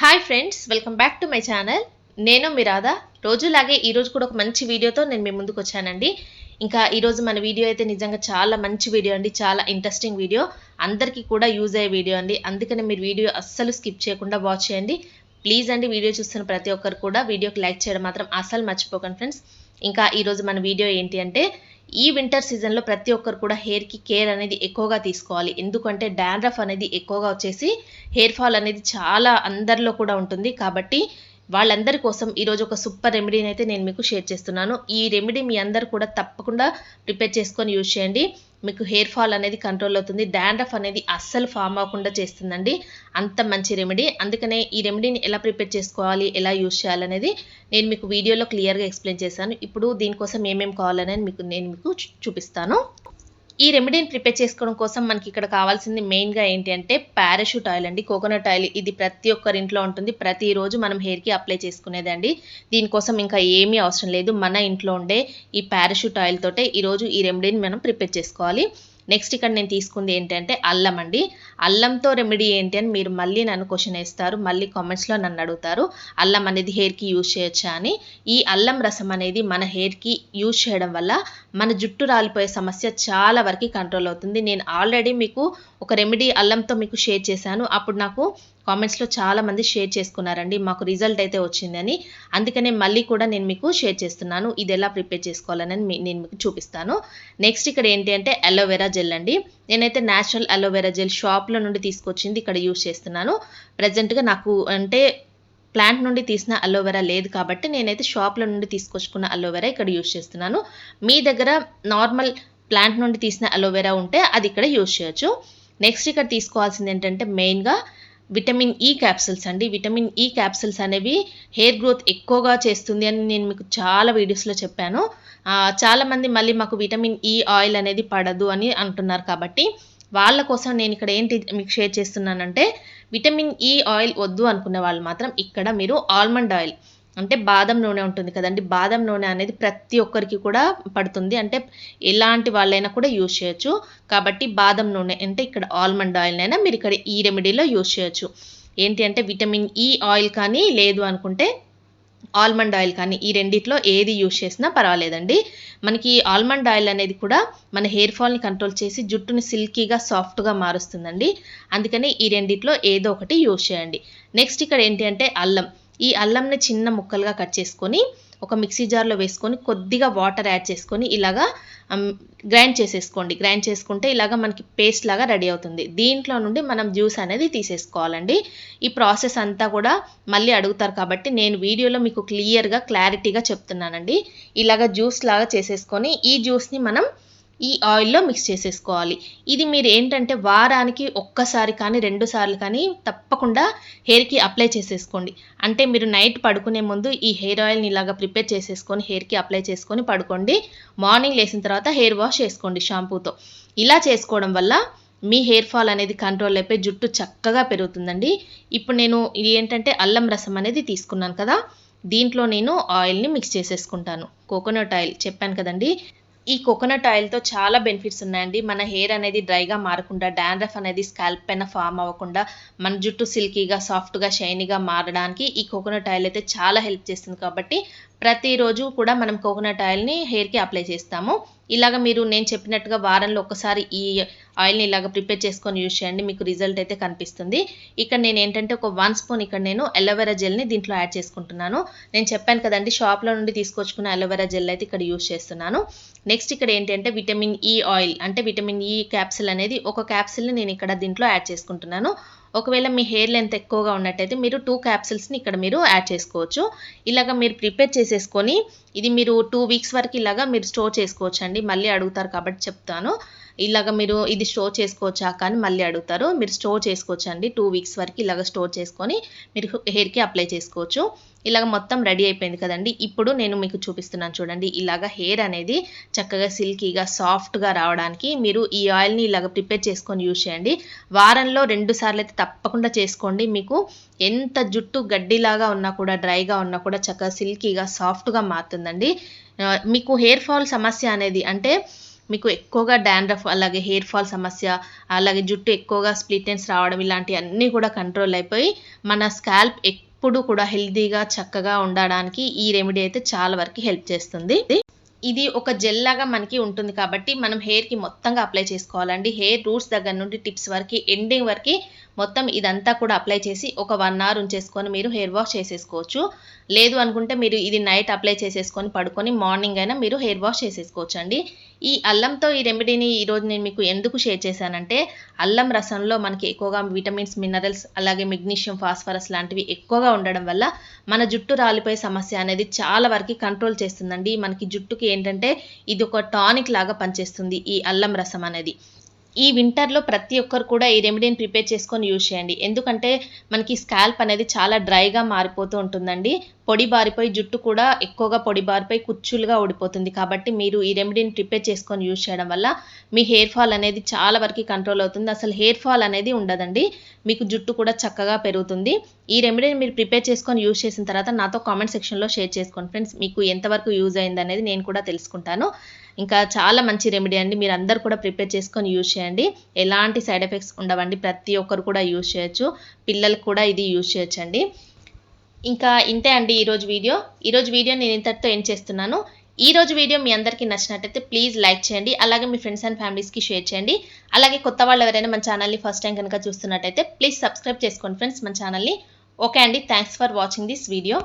Hi friends welcome back to my channel నేను మీ రాధా. రోజులాగే ఈరోజు కూడా ఒక మంచి వీడియోతో నేను మీ ముందుకు వచ్చానండి. ఇంకా ఈరోజు మన వీడియో అయితే నిజంగా చాలా మంచి వీడియో అండి. చాలా ఇంట్రెస్టింగ్ వీడియో. అందరికీ కూడా యూజ్ అయ్యే వీడియో అండి. అందుకనే మీరు వీడియో అస్సలు స్కిప్ చేయకుండా వాచ్ చేయండి. ప్లీజ్ అండి వీడియో చూస్తున్న ప్రతి ఒక్కరు కూడా వీడియోకి లైక్ చేయడం మాత్రం అస్సలు మర్చిపోకండి ఫ్రెండ్స్ ఇంకా ఈరోజు మన వీడియో ఏంటి అంటే ఈ వింటర్ సీజన్లో ప్రతి ఒక్కరు కూడా హెయిర్కి కేర్ అనేది ఎక్కువగా తీసుకోవాలి. ఎందుకంటే డాండ్రఫ్ అనేది ఎక్కువగా వచ్చేసి హెయిర్ ఫాల్ అనేది చాలా అందరిలో కూడా ఉంటుంది. కాబట్టి వాళ్ళందరి కోసం ఈరోజు ఒక సూపర్ రెమెడీని అయితే నేను మీకు షేర్ చేస్తున్నాను. ఈ రెమెడీ మీ అందరు కూడా తప్పకుండా ప్రిపేర్ చేసుకొని యూజ్ చేయండి. మీకు హెయిర్ ఫాల్ అనేది కంట్రోల్ అవుతుంది. డాండ్రఫ్ అనేది అస్సలు ఫామ్ అవ్వకుండా చేస్తుందండి. అంత మంచి రెమెడీ. అందుకనే ఈ రెమెడీని ఎలా ప్రిపేర్ చేసుకోవాలి ఎలా యూజ్ చేయాలనేది నేను మీకు వీడియోలో క్లియర్గా ఎక్స్ప్లెయిన్ చేశాను. ఇప్పుడు దీనికోసం ఏమేమి కావాలనేది మీకు నేను మీకు చూపిస్తాను. ఈ రెమెడీని ప్రిపేర్ చేసుకోవడం కోసం మనకి ఇక్కడ కావాల్సింది మెయిన్గా ఏంటి అంటే పారాషూట్ ఆయిల్ అండి. కోకోనట్ ఆయిల్ ఇది ప్రతి ఒక్కరి ఇంట్లో ఉంటుంది. ప్రతిరోజు మనం హెయిర్కి అప్లై చేసుకునేదండి దీనికోసం ఇంకా ఏమీ అవసరం లేదు. మన ఇంట్లో ఉండే ఈ పారాషూట్ ఆయిల్ తోటే ఈరోజు ఈ రెమెడీని మనం ప్రిపేర్ చేసుకోవాలి. నెక్స్ట్ ఇక్కడ నేను తీసుకుంది ఏంటంటే అల్లం అండి. అల్లంతో రెమెడీ ఏంటి అని మీరు మళ్ళీ నన్ను క్వశ్చన్ వేస్తారు. మళ్ళీ కామెంట్స్లో నన్ను అడుగుతారు. అల్లం అనేది హెయిర్కి యూజ్ చేయొచ్చా అని. ఈ అల్లం రసం అనేది మన హెయిర్కి యూజ్ చేయడం వల్ల మన జుట్టు రాలిపోయే సమస్య చాలా వరకు కంట్రోల్ అవుతుంది. నేను ఆల్రెడీ మీకు ఒక రెమెడీ అల్లంతో మీకు షేర్ చేశాను. అప్పుడు నాకు కామెంట్స్లో చాలా మంది షేర్ చేసుకున్నారండి. మాకు రిజల్ట్ అయితే వచ్చిందని అందుకనే మళ్ళీ కూడా నేను మీకు షేర్ చేస్తున్నాను. ఇది ఎలా ప్రిపేర్ చేసుకోవాలని నేను మీకు చూపిస్తాను. నెక్స్ట్ ఇక్కడ ఏంటి అంటే అలోవెరా జెల్ అండి. నేనైతే న్యాచురల్ అలోవెరా జెల్ షాప్ షాప్లో నుండి తీసుకొచ్చింది ఇక్కడ యూజ్ చేస్తున్నాను. ప్రజెంట్గా నాకు అంటే ప్లాంట్ నుండి తీసిన అలోవెరా లేదు కాబట్టి నేనైతే షాప్లో నుండి తీసుకొచ్చుకున్న అలోవెరా ఇక్కడ యూజ్ చేస్తున్నాను. మీ దగ్గర నార్మల్ ప్లాంట్ నుండి తీసిన అలోవెరా ఉంటే అది ఇక్కడ యూజ్ చేయొచ్చు. నెక్స్ట్ ఇక్కడ తీసుకోవాల్సింది ఏంటంటే మెయిన్గా విటమిన్ ఈ క్యాప్సిల్స్ అండి. విటమిన్ ఈ క్యాప్సిల్స్ అనేవి హెయిర్ గ్రోత్ ఎక్కువగా చేస్తుంది అని నేను మీకు చాలా వీడియోస్లో చెప్పాను. చాలామంది మళ్ళీ మాకు విటమిన్ ఈ ఆయిల్ అనేది పడదు అని అంటున్నారు కాబట్టి వాళ్ళ కోసం నేను ఇక్కడ ఏంటి మీకు షేర్ చేస్తున్నానంటే విటమిన్ e ఈ ఆయిల్ వద్దు అనుకునే వాళ్ళు మాత్రం ఇక్కడ మీరు ఆల్మండ్ ఆయిల్ అంటే బాదం నూనె ఉంటుంది కదండి. బాదం నూనె అనేది ప్రతి ఒక్కరికి కూడా పడుతుంది. అంటే ఎలాంటి వాళ్ళైనా కూడా యూజ్ చేయొచ్చు. కాబట్టి బాదం నూనె అంటే ఇక్కడ ఆల్మండ్ ఆయిల్ అయినా మీరు ఇక్కడ ఈ రెమెడీలో యూజ్ చేయొచ్చు. ఏంటి అంటే విటమిన్ e ఈ ఆయిల్ కానీ లేదు అనుకుంటే ఆల్మండ్ ఆయిల్ కానీ ఈ రెండిట్లో ఏది యూజ్ చేసినా పర్వాలేదండి. మనకి ఆల్మండ్ ఆయిల్ అనేది కూడా మన హెయిర్ ఫాల్ని కంట్రోల్ చేసి జుట్టుని సిల్కీగా సాఫ్ట్గా మారుస్తుందండి. అందుకని ఈ రెండిట్లో ఏదో ఒకటి యూజ్ చేయండి. నెక్స్ట్ ఇక్కడ ఏంటి అంటే అల్లం. ఈ అల్లంని చిన్న ముక్కలుగా కట్ చేసుకొని ఒక మిక్సీ జార్లో వేసుకొని కొద్దిగా వాటర్ యాడ్ చేసుకొని ఇలాగా గ్రైండ్ చేసేసుకోండి. గ్రైండ్ చేసుకుంటే ఇలాగా మనకి పేస్ట్ లాగా రెడీ అవుతుంది. దీంట్లో నుండి మనం జ్యూస్ అనేది తీసేసుకోవాలండి. ఈ ప్రాసెస్ అంతా కూడా మళ్ళీ అడుగుతారు కాబట్టి నేను వీడియోలో మీకు క్లియర్గా క్లారిటీగా చెప్తున్నానండి. ఇలాగా జ్యూస్ లాగా చేసేసుకొని ఈ జ్యూస్ని మనం ఈ ఆయిల్లో మిక్స్ చేసేసుకోవాలి. ఇది మీరు ఏంటంటే వారానికి ఒక్కసారి కానీ రెండు సార్లు కానీ తప్పకుండా హెయిర్కి అప్లై చేసేసుకోండి. అంటే మీరు నైట్ పడుకునే ముందు ఈ హెయిర్ ఆయిల్ని ఇలాగా ప్రిపేర్ చేసేసుకొని హెయిర్కి అప్లై చేసుకొని పడుకోండి. మార్నింగ్ లేసిన తర్వాత హెయిర్ వాష్ చేసుకోండి షాంపూతో. ఇలా చేసుకోవడం వల్ల మీ హెయిర్ ఫాల్ అనేది కంట్రోల్ అయిపోయి జుట్టు చక్కగా పెరుగుతుందండి. ఇప్పుడు నేను ఇది ఏంటంటే అల్లం రసం అనేది తీసుకున్నాను కదా. దీంట్లో నేను ఆయిల్ని మిక్స్ చేసేసుకుంటాను. కోకోనట్ ఆయిల్ చెప్పాను కదండి. ఈ కోకోనట్ ఆయిల్తో చాలా బెనిఫిట్స్ ఉన్నాయండి. మన హెయిర్ అనేది డ్రైగా మారకుండా డాండ్రఫ్ అనేది స్కాల్ప్ పైన ఫామ్ అవ్వకుండా మన జుట్టు సిల్కీగా సాఫ్ట్గా షైనీగా మారడానికి ఈ కోకోనట్ ఆయిల్ అయితే చాలా హెల్ప్ చేస్తుంది. కాబట్టి ప్రతిరోజు కూడా మనం కోకోనట్ ఆయిల్ని హెయిర్కి అప్లై చేస్తాము. ఇలాగ మీరు నేను చెప్పినట్టుగా వారంలో ఒకసారి ఈ ఆయిల్ని ఇలాగ ప్రిపేర్ చేసుకొని యూజ్ చేయండి మీకు రిజల్ట్ అయితే కనిపిస్తుంది. ఇక్కడ నేను ఏంటంటే ఒక వన్ స్పూన్ ఇక్కడ నేను అలోవెరా జెల్ని దీంట్లో యాడ్ చేసుకుంటున్నాను. నేను చెప్పాను కదండి షాప్లో నుండి తీసుకొచ్చుకున్న అలోవెరా జెల్ అయితే ఇక్కడ యూజ్ చేస్తున్నాను. నెక్స్ట్ ఇక్కడ ఏంటంటే విటమిన్ e ఈ ఆయిల్ అంటే విటమిన్ e ఈ క్యాప్సిల్ అనేది ఒక క్యాప్సిల్ని నేను ఇక్కడ దీంట్లో యాడ్ చేసుకుంటున్నాను. ఒకవేళ మీ హెయిర్ లెంత్ ఎక్కువగా ఉన్నట్టయితే మీరు టూ క్యాప్సిల్స్ని ఇక్కడ మీరు యాడ్ చేసుకోవచ్చు. ఇలాగ మీరు ప్రిపేర్ చేసేసుకొని ఇది మీరు టూ వీక్స్ వరకు ఇలాగా మీరు స్టోర్ చేసుకోవచ్చు అండి మళ్ళీ అడుగుతారు కాబట్టి చెప్తాను. ఇలాగ మీరు ఇది స్టోర్ చేసుకోవచ్చా కానీ మళ్ళీ అడుగుతారు. మీరు స్టోర్ చేసుకోవచ్చు అండి టూ వీక్స్ వరకు ఇలాగ స్టోర్ చేసుకొని మీరు హెయిర్కి అప్లై చేసుకోవచ్చు. ఇలాగ మొత్తం రెడీ అయిపోయింది కదండి. ఇప్పుడు నేను మీకు చూపిస్తున్నాను చూడండి. ఇలాగ హెయిర్ అనేది చక్కగా సిల్కీగా సాఫ్ట్గా రావడానికి మీరు ఈ ఆయిల్ని ఇలాగ ప్రిపేర్ చేసుకొని యూజ్ చేయండి. వారంలో రెండు సార్లు అయితే తప్పకుండా చేసుకోండి. మీకు ఎంత జుట్టు గడ్డిలాగా ఉన్నా కూడా డ్రైగా ఉన్నా కూడా చక్కగా సిల్కీగా సాఫ్ట్గా మారుతుందండి. మీకు హెయిర్ ఫాల్ సమస్య అనేది అంటే మీకు ఎక్కువగా డాండ్రఫ్ అలాగే హెయిర్ ఫాల్ సమస్య అలాగే జుట్టు ఎక్కువగా స్ప్లిటెన్స్ రావడం ఇలాంటివన్నీ కూడా కంట్రోల్ అయిపోయి మన స్కాల్ప్ ఎప్పుడు కూడా హెల్తీగా చక్కగా ఉండడానికి ఈ రెమెడీ అయితే చాలా వరకు హెల్ప్ చేస్తుంది. ఇది ఒక జెల్ లాగా మనకి ఉంటుంది కాబట్టి మనం హెయిర్కి మొత్తంగా అప్లై చేసుకోవాలండి. హెయిర్ రూట్స్ దగ్గర నుండి టిప్స్ వరకు ఎండింగ్ వరకు మొత్తం ఇదంతా కూడా అప్లై చేసి ఒక వన్ అవర్ ఉంచేసుకొని మీరు హెయిర్ వాష్ చేసేసుకోవచ్చు. లేదు అనుకుంటే మీరు ఇది నైట్ అప్లై చేసేసుకొని పడుకొని మార్నింగ్ అయినా మీరు హెయిర్ వాష్ చేసేసుకోవచ్చు అండి ఈ అల్లంతో ఈ రెమెడీని ఈరోజు నేను మీకు ఎందుకు షేర్ చేశానంటే అల్లం రసంలో మనకి ఎక్కువగా విటమిన్స్ మినరల్స్ అలాగే మెగ్నీషియం ఫాస్ఫరస్ లాంటివి ఎక్కువగా ఉండడం వల్ల మన జుట్టు రాలిపోయే సమస్య అనేది చాలా వరకు కంట్రోల్ చేస్తుందండి. మనకి జుట్టుకి ఏంటంటే ఇది ఒక టానిక్ లాగా పనిచేస్తుంది ఈ అల్లం రసం అనేది. ఈ వింటర్లో ప్రతి ఒక్కరు కూడా ఈ రెమెడీని ప్రిపేర్ చేసుకొని యూజ్ చేయండి. ఎందుకంటే మనకి స్కాల్ప్ అనేది చాలా డ్రైగా మారిపోతూ ఉంటుందండి. పొడి బారిపోయి జుట్టు కూడా ఎక్కువగా పొడి బారిపోయి కుచ్చులుగా ఊడిపోతుంది. కాబట్టి మీరు ఈ రెమెడీని ప్రిపేర్ చేసుకొని యూజ్ చేయడం వల్ల మీ హెయిర్ ఫాల్ అనేది చాలా వరకు కంట్రోల్ అవుతుంది. అసలు హెయిర్ ఫాల్ అనేది ఉండదండి. మీకు జుట్టు కూడా చక్కగా పెరుగుతుంది. ఈ రెమెడీని మీరు ప్రిపేర్ చేసుకొని యూజ్ చేసిన తర్వాత నాతో కామెంట్ సెక్షన్లో షేర్ చేసుకోండి. ఫ్రెండ్స్ మీకు ఎంతవరకు యూజ్ అయింది అనేది నేను కూడా తెలుసుకుంటాను. ఇంకా చాలా మంచి రెమెడీ అండి. మీరు అందరు కూడా ప్రిపేర్ చేసుకొని యూజ్ చేయండి. ఎలాంటి సైడ్ ఎఫెక్ట్స్ ఉండవండి. ప్రతి ఒక్కరు కూడా యూజ్ చేయొచ్చు. పిల్లలకు కూడా ఇది యూజ్ చేయొచ్చండి. ఇంకా ఇంతే అండి ఈరోజు వీడియో ఈరోజు వీడియో నేను ఇంతటితో ఏం చేస్తున్నాను. ఈ రోజు వీడియో మీ అందరికీ నచ్చినట్టయితే ప్లీజ్ లైక్ చేయండి. అలాగే మీ ఫ్రెండ్స్ అండ్ ఫ్యామిలీస్కి షేర్ చేయండి. అలాగే కొత్త వాళ్ళు ఎవరైనా మన ఛానల్ని ఫస్ట్ టైం కనుక చూస్తున్నట్టయితే ప్లీజ్ సబ్స్క్రైబ్ చేసుకోండి ఫ్రెండ్స్ మన ఛానల్ని ఓకే అండి. Thanks for watching this video